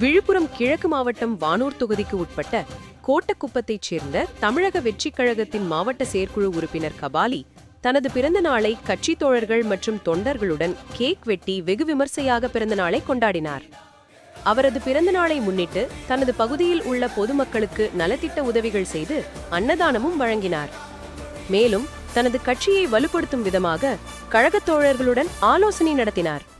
விழுப்புரம் கிழக்கு மாவட்டம் வானூர் தொகுதிக்கு உட்பட்ட கோட்டக்குப்பத்தைச் சேர்ந்த தமிழக வெற்றிக் கழகத்தின் மாவட்ட செயற்குழு உறுப்பினர் கபாலி தனது பிறந்த நாளை கட்சித் தோழர்கள் மற்றும் தொண்டர்களுடன் கேக் வெட்டி வெகு விமர்சையாக பிறந்த நாளை கொண்டாடினார். அவரது பிறந்த நாளை முன்னிட்டு தனது பகுதியில் உள்ள பொதுமக்களுக்கு நலத்திட்ட உதவிகள் செய்து அன்னதானமும் வழங்கினார். மேலும் தனது கட்சியை வலுப்படுத்தும் விதமாக கழகத் தோழர்களுடன் ஆலோசனை நடத்தினார்.